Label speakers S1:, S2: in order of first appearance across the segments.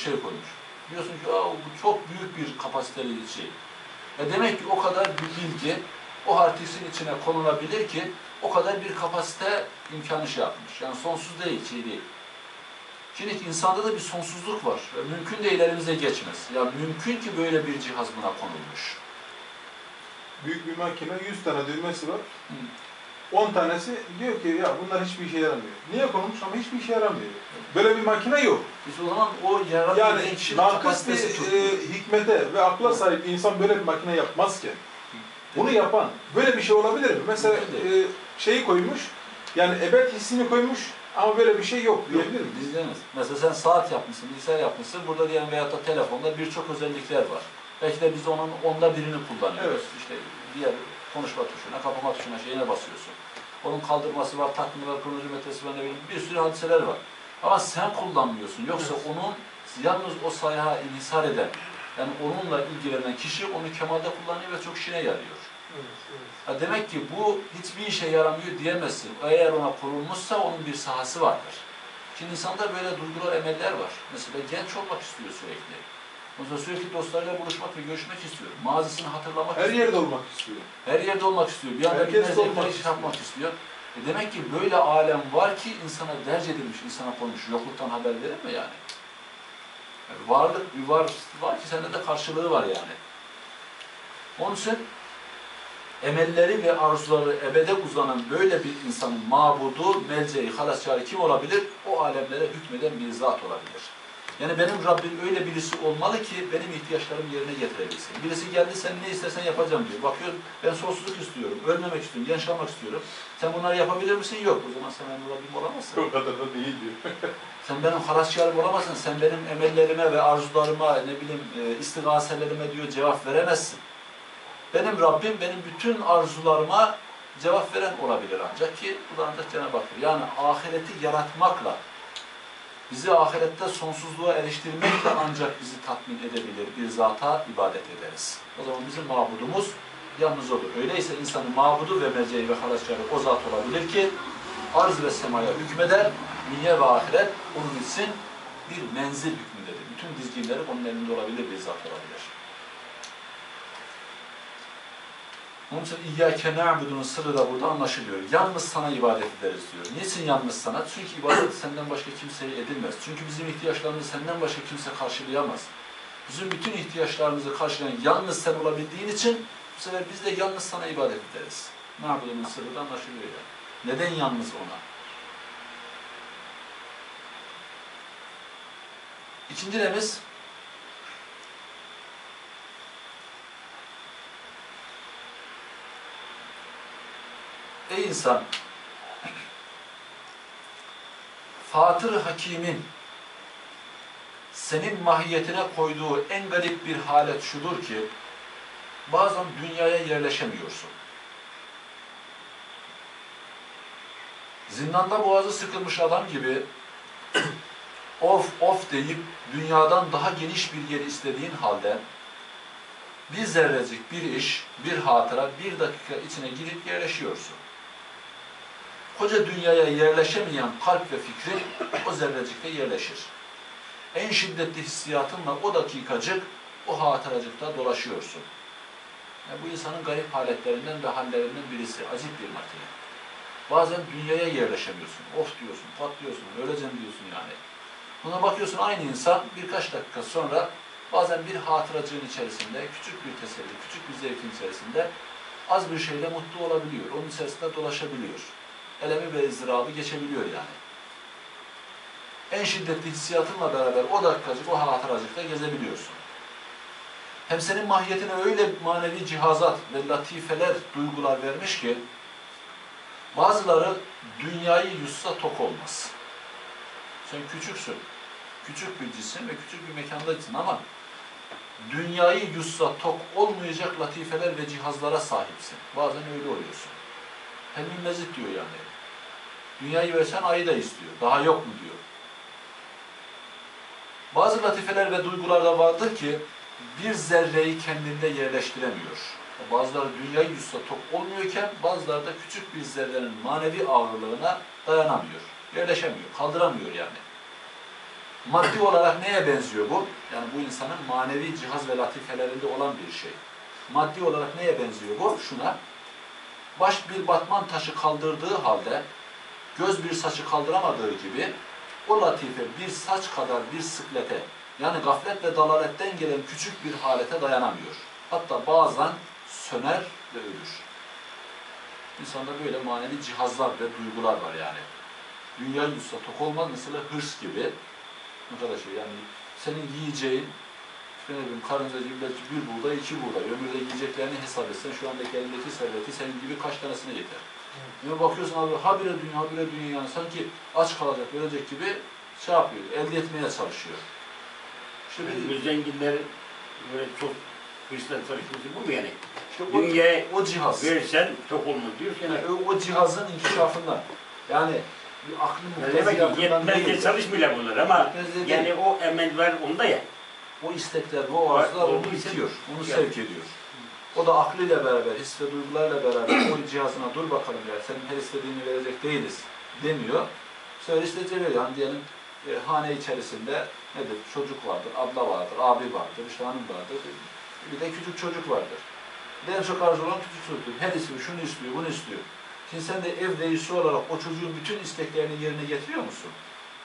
S1: şey koymuş. Diyorsun ki Aa, bu çok büyük bir kapasiteli şey. E demek ki o kadar bir bilgi o hartisin içine konulabilir ki o kadar bir kapasite imkanı şey yapmış. Yani sonsuz değil, şey değil. Şimdi insanda da bir sonsuzluk var. Mümkün değil elimize geçmez. Ya mümkün ki böyle bir cihaz buna konulmuş.
S2: Büyük bir makine 100 tane düğmesi var.
S1: Hı.
S2: 10 tanesi diyor ki ya bunlar hiçbir işe yaramıyor. Niye konmuş ama hiçbir işe yaramıyor. Böyle bir makine yok.
S1: Biz o zaman o
S2: Yani nakıs bir e, hikmete ve akla sahip insan böyle bir makine yapmazken bunu yapan böyle bir şey olabilir mi? Mesela e, şeyi koymuş yani ebed hissini koymuş ama böyle bir şey yok diyebilir miyiz?
S1: Dizlemez. Mesela sen saat yapmışsın, bilgisayar yapmışsın. Burada diyelim veyahut da telefonda birçok özellikler var. Belki de biz onun onda birini kullanıyoruz.
S2: Evet.
S1: İşte diğer konuşma tuşuna, kapama tuşuna, şeyine basıyorsun. Onun kaldırması var, takvimi var, kronometresi var, ne bileyim bir sürü hadiseler var. Ama sen kullanmıyorsun. Yoksa onun yalnız o sayaha inhisar eden, yani onunla ilgilenen kişi onu kemalde kullanıyor ve çok işine yarıyor. Ha demek ki bu hiçbir işe yaramıyor diyemezsin. Eğer ona kurulmuşsa onun bir sahası vardır. Şimdi insanda böyle duygular, emeller var. Mesela genç olmak istiyor sürekli. Mesela sürekli dostlarıyla buluşmak ve görüşmek istiyor. Mazisini hatırlamak
S2: Her
S1: istiyor.
S2: yerde olmak istiyor.
S1: Her yerde olmak istiyor. Bir anda
S2: Herkes
S1: bir iş yapmak istiyor. E demek ki böyle alem var ki insana derc edilmiş, insana konmuş. Yokluktan haber verir mi yani? yani varlık bir var, var ki sende de karşılığı var yani. Onun için emelleri ve arzuları ebede uzanan böyle bir insanın mabudu, melceği, halasçarı kim olabilir? O alemlere hükmeden bir zat olabilir. Yani benim Rabbim öyle birisi olmalı ki benim ihtiyaçlarımı yerine getirebilsin. Birisi geldi sen ne istersen yapacağım diyor. Bakıyor ben sonsuzluk istiyorum, ölmemek istiyorum, kalmak istiyorum. Sen bunları yapabilir misin? Yok. O zaman sen benim Rabbim olamazsın.
S2: O kadar da değil diyor.
S1: Sen benim halasçarım olamazsın. Sen benim emellerime ve arzularıma, ne bileyim e, istigaselerime diyor cevap veremezsin. Benim Rabbim benim bütün arzularıma cevap veren olabilir ancak ki bu da ancak Cenab-ı. Yani ahireti yaratmakla, bizi ahirette sonsuzluğa eriştirmekle ancak bizi tatmin edebilir bir zata ibadet ederiz. O zaman bizim mabudumuz yalnız olur. Öyleyse insanın mabudu ve merceği ve halasçarı o zat olabilir ki arz ve semaya hükmeder, niye ve ahiret onun için bir menzil hükmündedir. Bütün dizginleri onun elinde olabilir bir zat olabilir. Onun için İyyâke na'budunun sırrı da burada anlaşılıyor. Yalnız sana ibadet ederiz diyor. Niçin yalnız sana? Çünkü ibadet senden başka kimseye edilmez. Çünkü bizim ihtiyaçlarımızı senden başka kimse karşılayamaz. Bizim bütün ihtiyaçlarımızı karşılayan yalnız sen olabildiğin için bu sefer biz de yalnız sana ibadet ederiz. Na'budunun sırrı da anlaşılıyor yani. Neden yalnız ona? İkinci nemiz insan! Fatır Hakim'in senin mahiyetine koyduğu en garip bir halet şudur ki bazen dünyaya yerleşemiyorsun. Zindanda boğazı sıkılmış adam gibi of of deyip dünyadan daha geniş bir yer istediğin halde bir zerrecik bir iş, bir hatıra, bir dakika içine girip yerleşiyorsun. Koca dünyaya yerleşemeyen kalp ve fikrin o zerrecikte yerleşir. En şiddetli hissiyatınla o dakikacık, o hatıracıkta dolaşıyorsun. Yani bu insanın garip haletlerinden ve hallerinden birisi. Acip bir makine. Bazen dünyaya yerleşemiyorsun. Of diyorsun, patlıyorsun, öleceğim diyorsun yani. Buna bakıyorsun aynı insan birkaç dakika sonra bazen bir hatıracığın içerisinde, küçük bir teselli, küçük bir zevkin içerisinde az bir şeyle mutlu olabiliyor. Onun içerisinde dolaşabiliyor. Elemi ve ızdırabı geçebiliyor yani. En şiddetli hissiyatınla beraber o dakikacık, o hatıracıkta gezebiliyorsun. Hem senin mahiyetine öyle manevi cihazat ve latifeler, duygular vermiş ki bazıları dünyayı yutsa tok olmaz. Sen küçüksün. Küçük bir cisim ve küçük bir mekandaysın ama dünyayı yutsa tok olmayacak latifeler ve cihazlara sahipsin. Bazen öyle oluyorsun. Helmi mezit diyor yani. Dünyayı versen ayı da istiyor. Daha yok mu diyor. Bazı latifeler ve duygular da vardır ki bir zerreyi kendinde yerleştiremiyor. Bazıları dünyayı yutsa tok olmuyorken bazıları da küçük bir zerrenin manevi ağırlığına dayanamıyor. Yerleşemiyor, kaldıramıyor yani. Maddi olarak neye benziyor bu? Yani bu insanın manevi cihaz ve latifelerinde olan bir şey. Maddi olarak neye benziyor bu? Şuna. Baş bir batman taşı kaldırdığı halde göz bir saçı kaldıramadığı gibi o latife bir saç kadar bir sıklete yani gaflet ve dalaletten gelen küçük bir halete dayanamıyor. Hatta bazen söner ve ölür. İnsanda böyle manevi cihazlar ve duygular var yani. Dünya yutsa tok olmaz mesela hırs gibi. Arkadaşlar yani senin yiyeceğin işte ne bileyim karıncacı belki bir buğday, iki buğday. Ömürde yiyeceklerini hesap etsen şu andaki elindeki serveti senin gibi kaç tanesine yeter. Yani bakıyorsun abi habire dünya, habire dünya yani sanki aç kalacak, ölecek gibi şey yapıyor, elde etmeye çalışıyor. İşte
S3: Yani bu zenginler böyle çok hırsla çalışması bu mu yani?
S1: işte o,
S3: Dünyaya
S1: o cihaz.
S3: versen çok olmaz diyor. Yani,
S1: Yani o, o cihazın inkişafından. Yani bir aklın
S3: yani ki
S1: muhteziyatından
S3: yetmez diye çalışmıyorlar bunlar ama yani o emel var onda ya.
S1: O istekler, o arzular onu itiyor, onu sevk ediyor. O da aklıyla beraber, his ve duygularla beraber o cihazına dur bakalım ya senin her istediğini verecek değiliz demiyor. Sonra işte veriyor yani diyelim e, hane içerisinde nedir? Çocuk vardır, abla vardır, abi vardır, işte hanım vardır. Bir de küçük çocuk vardır. En çok arzu olan küçük çocuktur. Her istiyor, şunu istiyor, bunu istiyor. Şimdi sen de ev reisi olarak o çocuğun bütün isteklerini yerine getiriyor musun?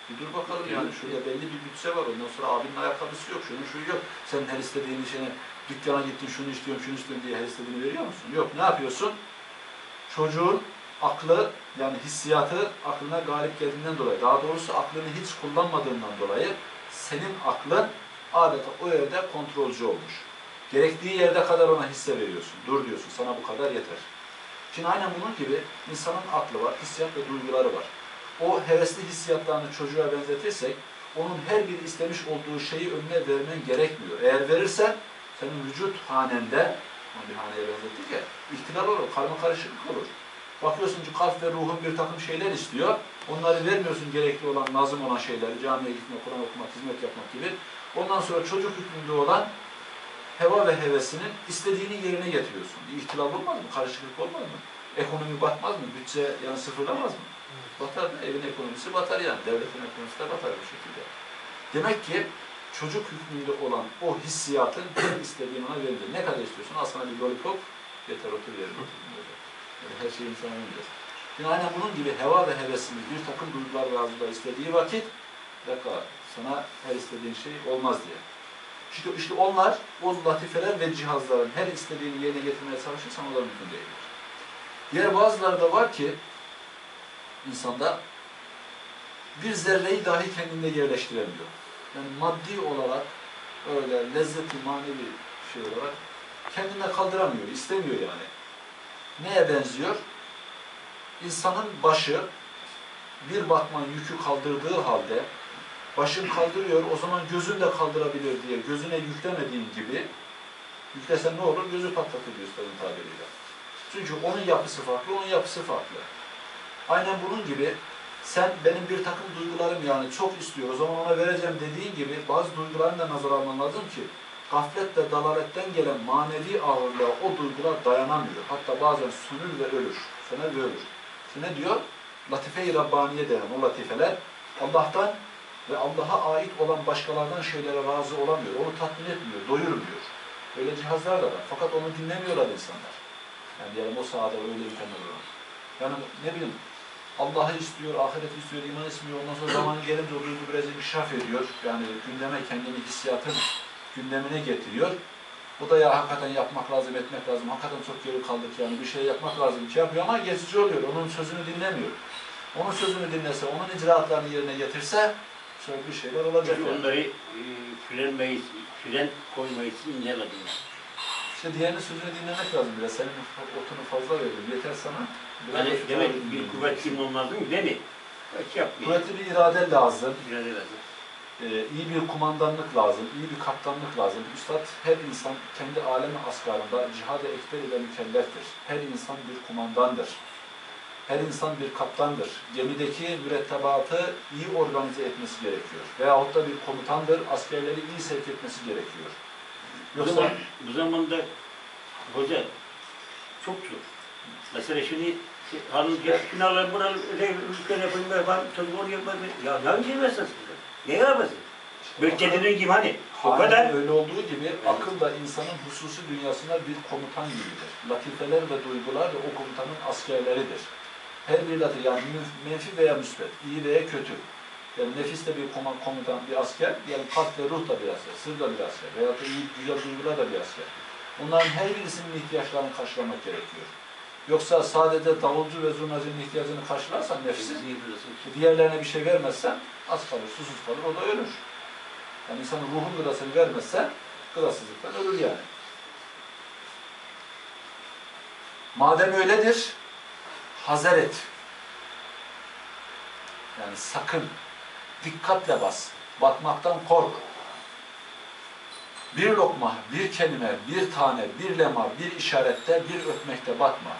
S1: Bir dur bakalım yani şurada belli bir bütçe var. Ondan sonra abinin ayakkabısı yok, şunun şuyu yok. Sen her istediğin şeyine dükkana gittin, şunu istiyorum, şunu istiyorum diye her istediğini veriyor musun? Yok. Ne yapıyorsun? Çocuğun aklı yani hissiyatı aklına galip geldiğinden dolayı, daha doğrusu aklını hiç kullanmadığından dolayı senin aklın adeta o yerde kontrolcü olmuş. Gerektiği yerde kadar ona hisse veriyorsun. Dur diyorsun, sana bu kadar yeter. Şimdi aynen bunun gibi insanın aklı var, hissiyat ve duyguları var. O hevesli hissiyatlarını çocuğa benzetirsek, onun her bir istemiş olduğu şeyi önüne vermen gerekmiyor. Eğer verirsen, senin vücut hanende, onu bir haneye benzettik ya, ihtilal olur, karma karışıklık olur. Bakıyorsun ki kalp ve ruhun bir takım şeyler istiyor, onları vermiyorsun gerekli olan, lazım olan şeyleri, camiye gitmek, Kur'an okumak, hizmet yapmak gibi. Ondan sonra çocuk hükmünde olan heva ve hevesinin istediğini yerine getiriyorsun. İhtilal olmaz mı? Karışıklık olmaz mı? Ekonomi batmaz mı? Bütçe yani sıfırlamaz mı? Batar da evin ekonomisi batar yani. Devletin ekonomisi de batar bir şekilde. Demek ki çocuk hükmünde olan o hissiyatın her istediğini ona verilir. Ne kadar istiyorsun? Al sana bir lollipop, yeter otur. Böyle. Yani her şeyi insana vereceğiz. Aynen bunun gibi heva ve hevesimiz bir takım duygular ve arzular istediği vakit dakika sana her istediğin şey olmaz diye. İşte, işte onlar o latifeler ve cihazların her istediğini yerine getirmeye çalışırsan o da mümkün değildir. Diğer bazıları da var ki insanda bir zerreyi dahi kendinde yerleştiremiyor. Yani maddi olarak öyle lezzeti manevi şey olarak kendine kaldıramıyor, istemiyor yani. Neye benziyor? İnsanın başı bir batman yükü kaldırdığı halde başın kaldırıyor, o zaman gözün de kaldırabilir diye gözüne yüklemediğin gibi yüklesen ne olur? Gözü patlatır üstadın tabiriyle. Çünkü onun yapısı farklı, onun yapısı farklı. Aynen bunun gibi sen benim bir takım duygularım yani çok istiyor, o zaman ona vereceğim dediğin gibi bazı duygularını da nazar alman lazım ki gaflet ve dalaletten gelen manevi ağırlığa o duygular dayanamıyor. Hatta bazen sönür ve ölür. Söner ve ölür. İşte ne diyor? Latife-i Rabbaniye denen o latifeler Allah'tan ve Allah'a ait olan başkalardan şeylere razı olamıyor. Onu tatmin etmiyor, doyurmuyor. Öyle cihazlar da var. Fakat onu dinlemiyorlar insanlar. Yani diyelim o sahada öyle imkanlar var. Yani ne bileyim Allah'ı istiyor, ahireti istiyor, iman istiyor. Ondan sonra zamanı gelince o duygu biraz inkişaf ediyor. Yani gündeme kendini hissiyatın gündemine getiriyor. Bu da ya hakikaten yapmak lazım, etmek lazım. Hakikaten çok geri kaldık yani. Bir şey yapmak lazım. Şey yapıyor ama geçici oluyor. Onun sözünü dinlemiyor. Onun sözünü dinlese, onun icraatlarını yerine getirse şöyle bir şeyler olacak. Yani.
S3: onları e, frenmeyi, fren koymayı incemedim.
S1: İşte diğerinin sözünü dinlemek lazım biraz. Senin otunu fazla verdim. Yeter sana.
S3: Yani demek
S1: tabi
S3: bir kuvvet kim olmaz değil mi? Değil mi? Kaç.
S1: Kuvvetli bir irade lazım.
S3: İrade lazım.
S1: Ee, iyi bir kumandanlık lazım, iyi bir kaptanlık lazım. Üstad her insan kendi alemi asgarında cihad-ı ekber ile mükelleftir. Her insan bir kumandandır. Her insan bir kaptandır. Gemideki mürettebatı iyi organize etmesi gerekiyor. Veyahut da bir komutandır, askerleri iyi sevk etmesi gerekiyor.
S3: Bu,
S1: Yoksa
S3: zaman, bu zamanda hoca çok zor. Mesela şimdi şey, hanım gel şunu alalım bunu alalım, öyle ülke yapayım ben falan çocuk onu yapayım. Ya ne yapayım sen? Ne yaparsın? Böyle kendinin gibi hani. O kadar.
S1: öyle olduğu gibi akıl da insanın hususi dünyasına bir komutan gibidir. Latifeler ve duygular da o komutanın askerleridir. Her bir latif yani menfi veya müsbet, iyi veya kötü. Yani nefis de bir komutan, bir asker, yani kalp ve ruh da bir asker, sır da bir asker veya da iyi, güzel duygular da bir asker. Bunların her birisinin ihtiyaçlarını karşılamak gerekiyor. Yoksa sadece davulcu ve zurnacının ihtiyacını karşılarsan nefsin, diğerlerine bir şey vermezsen az kalır, susuz kalır, o da ölür. Yani insanın ruhun gıdasını vermezsen gıdasızlıktan ölür yani. Madem öyledir, hazır et. Yani sakın, dikkatle bas, batmaktan kork. Bir lokma, bir kelime, bir tane, bir lema, bir işarette, bir öpmekte batma.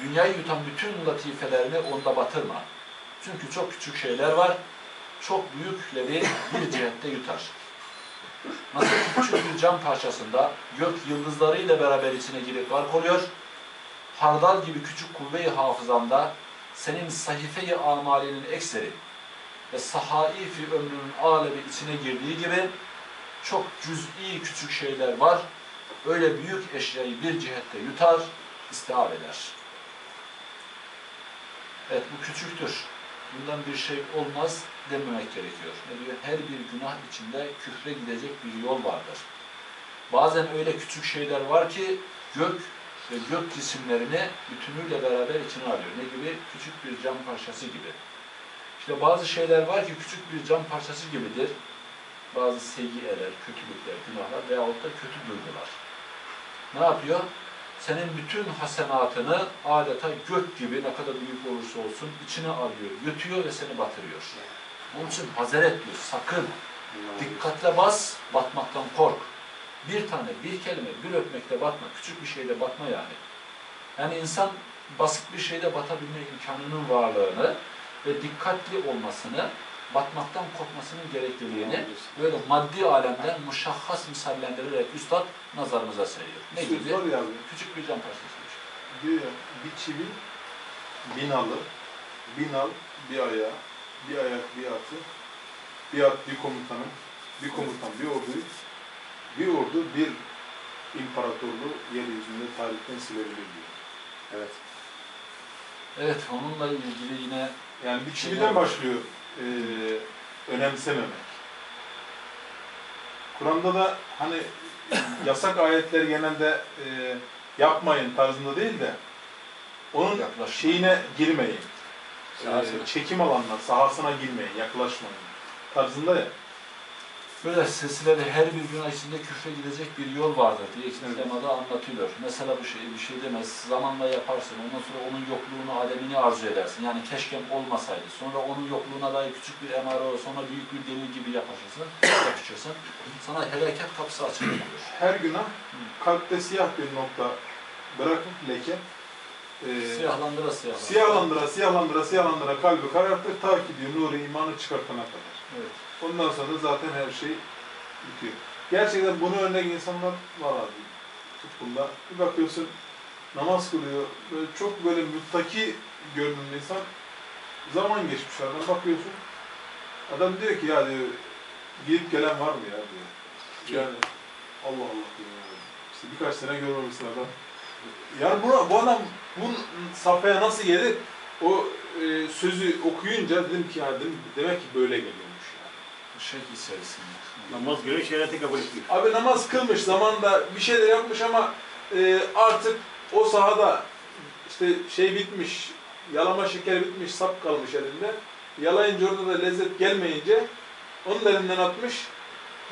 S1: Dünyayı yutan bütün latifelerini onda batırma. Çünkü çok küçük şeyler var, çok büyükleri bir cihette yutar. Nasıl küçük bir cam parçasında gök yıldızlarıyla beraber içine girip vark oluyor, hardal gibi küçük kuvve-i hafızanda senin sahife-i amalinin ekseri ve sahaifi ömrünün alebi içine girdiği gibi çok cüz'i küçük şeyler var. Öyle büyük eşyayı bir cihette yutar, istihab eder. Evet bu küçüktür. Bundan bir şey olmaz dememek gerekiyor. Ne diyor? Her bir günah içinde küfre gidecek bir yol vardır. Bazen öyle küçük şeyler var ki gök ve gök cisimlerini bütünüyle beraber içine alıyor. Ne gibi? Küçük bir cam parçası gibi. İşte bazı şeyler var ki küçük bir cam parçası gibidir. Bazı seyyiyeler, kötülükler, günahlar veyahut da kötü duygular. Ne yapıyor? Senin bütün hasenatını adeta gök gibi ne kadar büyük olursa olsun içine alıyor, yutuyor ve seni batırıyor. Onun için hazır et diyor, sakın. Dikkatle bas, batmaktan kork. Bir tane, bir kelime, bir öpmekte batma, küçük bir şeyde batma yani. Yani insan basit bir şeyde batabilme imkanının varlığını ve dikkatli olmasını, batmaktan korkmasının gerekliliğini böyle maddi alemden muşahhas misallendirerek üstad nazarımıza seriyor. Ne
S2: Söz
S1: gibi?
S2: var ya abi,
S1: Küçük bir cam parçası.
S2: diyor ya bir çivi bin alı, bin al bir ayağı, bir ayak bir atı, bir at bir komutanı, bir komutan bir orduyu, bir ordu bir imparatorluğu yeryüzünde tarihten silebilir diyor. Evet.
S1: Evet, onunla ilgili yine
S2: Yani bir çividen başlıyor eee önemsememek. Kur'an'da da hani yasak ayetler genelde eee, yapmayın tarzında değil de onun
S1: Yaklaşmayın.
S2: şeyine girmeyin.
S1: Sahasına.
S2: Eee, çekim alanına, sahasına girmeyin, yaklaşmayın tarzında ya.
S1: Böyle silsilede her bir günah içinde küfre gidecek bir yol vardır diye lemada anlatılıyor. Mesela bu şey bir şey demez, zamanla yaparsın, ondan sonra onun yokluğunu, ademini arzu edersin. Yani keşkem olmasaydı. Sonra onun yokluğuna dair küçük bir emare olur, sonra büyük bir delil gibi yapışırsın, yapışırsın. Sana helaket kapısı açılıyor.
S2: Her günah kalpte siyah bir nokta bırakıp leke eee
S1: Siyahlandıra siyahlandıra.
S2: siyahlandıra, siyahlandıra, siyahlandıra kalbi karartır ta ki diyor nuru imanı çıkartana kadar.
S1: Evet.
S2: Ondan sonra zaten her şey bitiyor. Gerçekten bunu örnek insanlar var abi. Tutkunda. Bir bakıyorsun namaz kılıyor. Böyle çok böyle muttaki görünen insan zaman geçmiş aradan bakıyorsun. Adam diyor ki ya diyor gidip gelen var mı ya diyor. Yani Allah Allah diyor. yani. İşte birkaç sene görmemişsin adam. Yani bu, bu adam bu safhaya nasıl gelir? O e, sözü okuyunca dedim ki ya dedim, demek ki böyle geliyormuş
S1: şey içerisinde.
S3: Namaz göre şeriatı kabul etmiyor.
S2: Abi namaz kılmış zamanında bir şeyler yapmış ama e, artık o sahada işte şey bitmiş, yalama şeker bitmiş, sap kalmış elinde. Yalayınca orada da lezzet gelmeyince onun elinden atmış.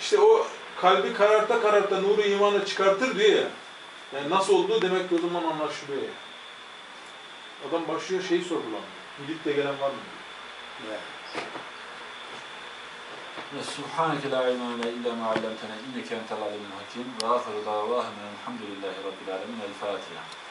S2: İşte o kalbi kararta kararta nuru imanı çıkartır diyor ya. Yani nasıl olduğu demek ki o zaman anlaşılıyor ya. Adam başlıyor şeyi sorgulamıyor. Gidip de gelen var mı diyor.
S1: Subhaneke la ilme lena illa ma allamtena inneke entel alimul hakim ve ahiru davahum elhamdülillahi rabbil alemin. El Fatiha.